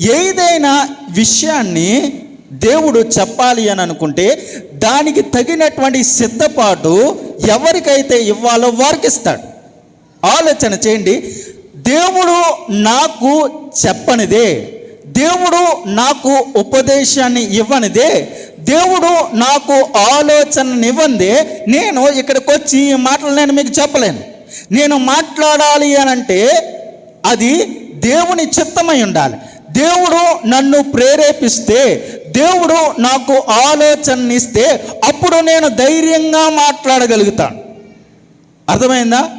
ఏదైనా విషయాన్ని దేవుడు చెప్పాలి అని అనుకుంటే దానికి తగినటువంటి సిద్ధపాటు ఎవరికైతే ఇవ్వాలో వారికి ఇస్తాడు. ఆలోచన చేయండి. దేవుడు నాకు చెప్పనిదే. దేవుడు నాకు ఉపదేశాన్ని ఇవ్వనిదే. దేవుడు నాకు ఆలోచననివ్వందే నేను ఇక్కడికి వచ్చి ఈ మాటలు నేను మీకు చెప్పలేను. నేను మాట్లాడాలి అని అంటే అది దేవుని చిత్తమై ఉండాలి. దేవుడు నన్ను ప్రేరేపిస్తే దేవుడు నాకు ఆలోచననిస్తే అప్పుడు నేను ధైర్యంగా మాట్లాడగలుగుతాను అర్థమైందా?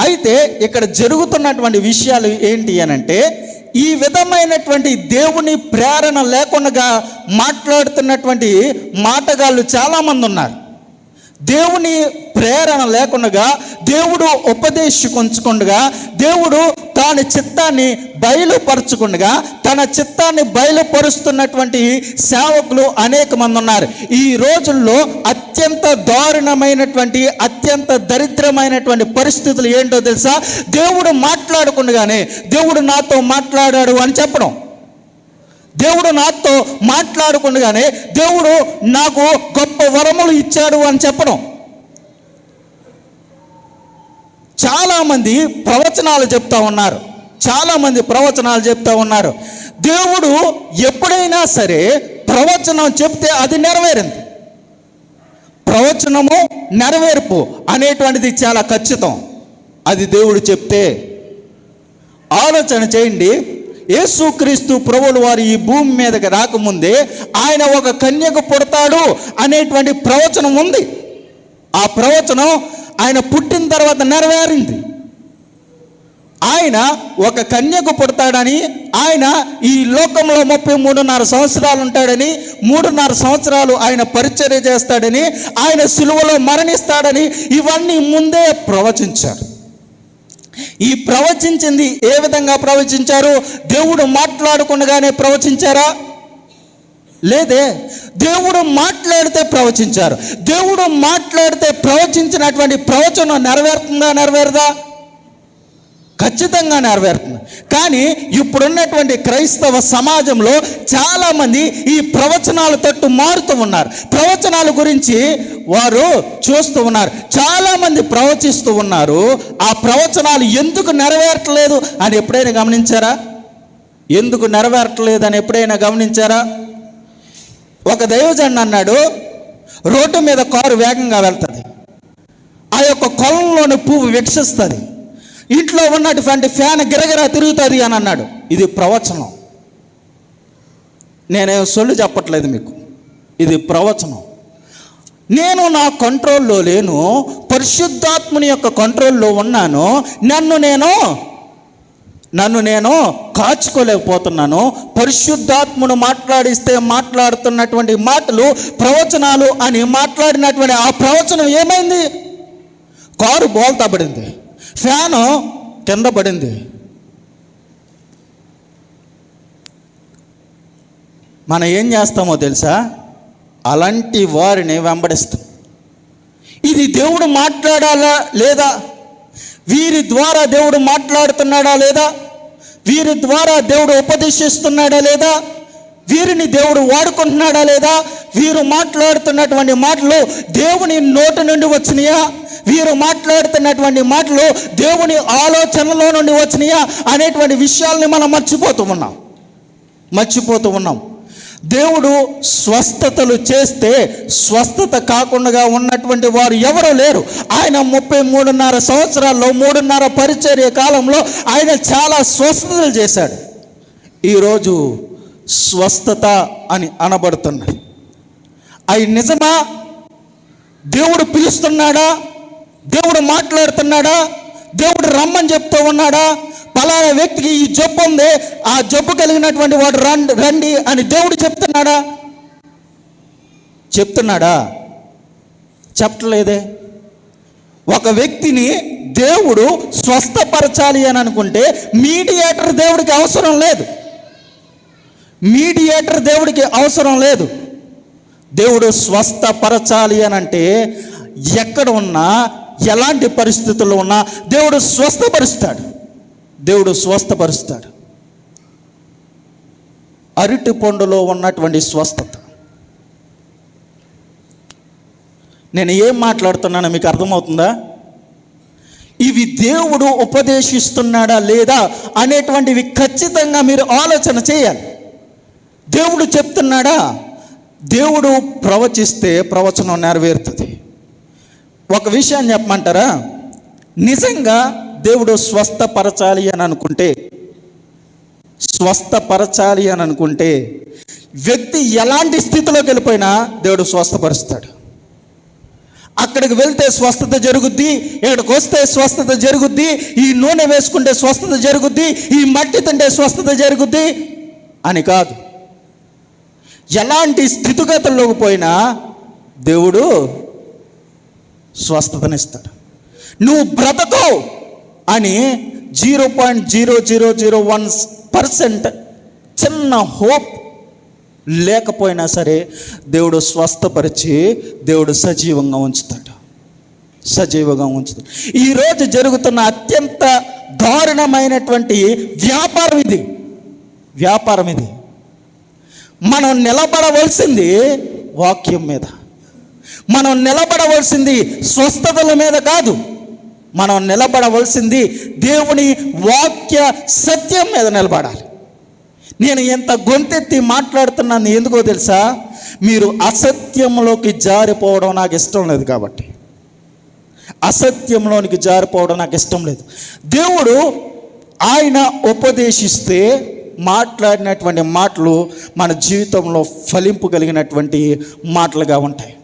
అయితే ఇక్కడ జరుగుతున్నటువంటి విషయాలు ఏంటి అని అంటే ఈ విధమైనటువంటి దేవుని ప్రేరణ లేకుండా మాట్లాడుతున్నటువంటి మాటగాళ్ళు చాలామంది ఉన్నారు. దేవుని ప్రేరణ లేకుండా దేవుడు ఉపదేశించుకుండగా దేవుడు తాని చిత్తాన్ని బయలుపరచుకుండగా తన చిత్తాన్ని బయలుపరుస్తున్నటువంటి సేవకులు అనేక మంది ఉన్నారు. ఈ రోజుల్లో అత్యంత దారుణమైనటువంటి అత్యంత దరిద్రమైనటువంటి పరిస్థితులు ఏంటో తెలుసా? దేవుడు మాట్లాడుకుండగానే దేవుడు నాతో మాట్లాడాడు అని చెప్పడం. దేవుడు నాతో మాట్లాడుకుండగానే దేవుడు నాకు గొప్ప వరములు ఇచ్చాడు అని చెప్పడం. చాలామంది ప్రవచనాలు చెప్తా ఉన్నారు. చాలామంది ప్రవచనాలు చెప్తా ఉన్నారు. దేవుడు ఎప్పుడైనా సరే ప్రవచనం చెప్తే అది నెరవేరింది. ప్రవచనము నెరవేర్పు అనేటువంటిది చాలా ఖచ్చితం. అది దేవుడు చెప్తే. ఆలోచన చేయండి. యేసుక్రీస్తు ప్రభులు వారు ఈ భూమి మీదకి రాకముందే ఆయన ఒక కన్యకు పుడతాడు అనేటువంటి ప్రవచనం ఉంది. ఆ ప్రవచనం ఆయన పుట్టిన తర్వాత నెరవేరింది. ఆయన ఒక కన్యకు పుడతాడని ఆయన ఈ లోకంలో ముప్పై మూడున్నర సంవత్సరాలు ఉంటాడని మూడున్నర సంవత్సరాలు ఆయన పరిచర్య చేస్తాడని ఆయన సులువలో మరణిస్తాడని ఇవన్నీ ముందే ప్రవచించారు. ఈ ప్రవచించింది ఏ విధంగా ప్రవచించారు? దేవుడు మాట్లాడకుండానే ప్రవచించారా? లేదే దేవుడు మాట్లాడితే ప్రవచించారు. దేవుడు మాట్లాడితే ప్రవచించినటువంటి ప్రవచనం నెరవేరుతుందా నెరవేరదా? ఖచ్చితంగా నెరవేరుతుంది. కానీ ఇప్పుడున్నటువంటి క్రైస్తవ సమాజంలో చాలామంది ఈ ప్రవచనాల తట్టు మారుతూ ఉన్నారు. ప్రవచనాల గురించి వారు చూస్తూ ఉన్నారు. చాలామంది ప్రవచిస్తూ ఉన్నారు. ఆ ప్రవచనాలు ఎందుకు నెరవేరట్లేదు అని ఎప్పుడైనా గమనించారా? ఎందుకు నెరవేరట్లేదు అని ఎప్పుడైనా గమనించారా? ఒక దైవజన్ అన్నాడు రోడ్డు మీద కారు వేగంగా వెళ్తుంది. ఆ యొక్క కొలంలోని పువ్వు వికసిస్తుంది. ఇంట్లో ఉన్నటువంటి ఫ్యాన్ గిరగిరా తిరుగుతుంది అని అన్నాడు. ఇది ప్రవచనం. నేనేం సొల్లు చెప్పట్లేదు మీకు. ఇది ప్రవచనం. నేను నా కంట్రోల్లో లేను పరిశుద్ధాత్ముని యొక్క కంట్రోల్లో ఉన్నాను నన్ను నేను నన్ను నేను కాచుకోలేకపోతున్నాను. పరిశుద్ధాత్మును మాట్లాడిస్తే మాట్లాడుతున్నటువంటి మాటలు ప్రవచనాలు అని మాట్లాడినటువంటి ఆ ప్రవచనం ఏమైంది? కారు బోల్తా పడింది. ఫ్యాను కింద పడింది. మనం ఏం చేస్తామో తెలుసా? అలాంటి వారిని వెంబడిస్తాం. ఇది దేవుడు మాట్లాడాలా లేదా వీరి ద్వారా దేవుడు మాట్లాడుతున్నాడా లేదా? వీరి ద్వారా దేవుడు ఉపదేశిస్తున్నాడా లేదా? వీరిని దేవుడు వాడుకుంటున్నాడా లేదా? వీరు మాట్లాడుతున్నటువంటి మాటలు దేవుని నోటి నుండి వచ్చినాయా? వీరు మాట్లాడుతున్నటువంటి మాటలు దేవుని ఆలోచనలో నుండి వచ్చినాయా? అనేటువంటి విషయాల్ని మనం మర్చిపోతూ ఉన్నాం. మర్చిపోతూ ఉన్నాం. దేవుడు స్వస్థతలు చేస్తే స్వస్థత కాకుండా ఉన్నటువంటి వారు ఎవరూ లేరు. ఆయన ముప్పై మూడున్నర సంవత్సరాల్లో మూడున్నర పరిచర్య కాలంలో ఆయన చాలా స్వస్థతలు చేశాడు. ఈరోజు స్వస్థత అని అనబడుతున్నది. అవి నిజమా? దేవుడు పిలుస్తున్నాడా? దేవుడు మాట్లాడుతున్నాడా? దేవుడు రమ్మని చెప్తూ ఉన్నాడా? పలానా వ్యక్తికి ఈ జబ్బు ఉంది ఆ జబ్బు కలిగినటువంటి వాడు రండి రండి అని దేవుడు చెప్తున్నాడా? చెప్తున్నాడా? చెప్పట్లేదే. ఒక వ్యక్తిని దేవుడు స్వస్థపరచాలి అని అనుకుంటే మీడియేటర్ దేవుడికి అవసరం లేదు. మీడియేటర్ దేవుడికి అవసరం లేదు. దేవుడు స్వస్థపరచాలి అని అంటే ఎక్కడ ఉన్నా ఎలాంటి పరిస్థితుల్లో ఉన్నా దేవుడు స్వస్థపరుస్తాడు. దేవుడు స్వస్థపరుస్తాడు. అరటి పండులో ఉన్నటువంటి స్వస్థత. నేను ఏం మాట్లాడుతున్నానో మీకు అర్థమవుతుందా? ఇవి దేవుడు ఉపదేశిస్తున్నాడా లేదా అనేటువంటివి ఖచ్చితంగా మీరు ఆలోచన చేయాలి. దేవుడు చెప్తున్నాడా? దేవుడు ప్రవచిస్తే ప్రవచనం నెరవేరుతుంది. ఒక విషయాన్ని చెప్పమంటారా? నిజంగా దేవుడు స్వస్థపరచాలి అని అనుకుంటే స్వస్థపరచాలి అని అనుకుంటే వ్యక్తి ఎలాంటి స్థితిలోకి వెళ్ళిపోయినా దేవుడు స్వస్థపరుస్తాడు. అక్కడికి వెళ్తే స్వస్థత జరుగుద్ది ఇక్కడికి వస్తే స్వస్థత జరుగుద్ది ఈ నూనె వేసుకుంటే స్వస్థత జరుగుద్ది ఈ మట్టి తింటే స్వస్థత జరుగుద్ది అని కాదు. ఎలాంటి స్థితిగతుల్లోకి పోయినా దేవుడు స్వస్థతనిస్తాడు. నువ్వు బ్రతకో అని zero point zero zero zero one percent చిన్న హోప్ లేకపోయినా సరే దేవుడు స్వస్థపరిచి దేవుడు సజీవంగా ఉంచుతాడు. సజీవంగా ఉంచుతాడు. ఈరోజు జరుగుతున్న అత్యంత దారుణమైనటువంటి వ్యాపారం ఇది. వ్యాపారం ఇది. మనం నిలబడవలసింది వాక్యం మీద. మనం నిలబడవలసింది స్వస్థతల మీద కాదు. మనం నిలబడవలసింది దేవుని వాక్య సత్యం మీద నిలబడాలి. నేను ఎంత గొంతెత్తి మాట్లాడుతున్నాను ఎందుకో తెలుసా? మీరు అసత్యంలోకి జారిపోవడం నాకు ఇష్టం లేదు కాబట్టి. అసత్యంలోనికి జారిపోవడం నాకు ఇష్టం లేదు. దేవుడు ఆయన ఉపదేశిస్తే మాట్లాడినటువంటి మాటలు మన జీవితంలో ఫలింపు కలిగినటువంటి మాటలుగా ఉంటాయి.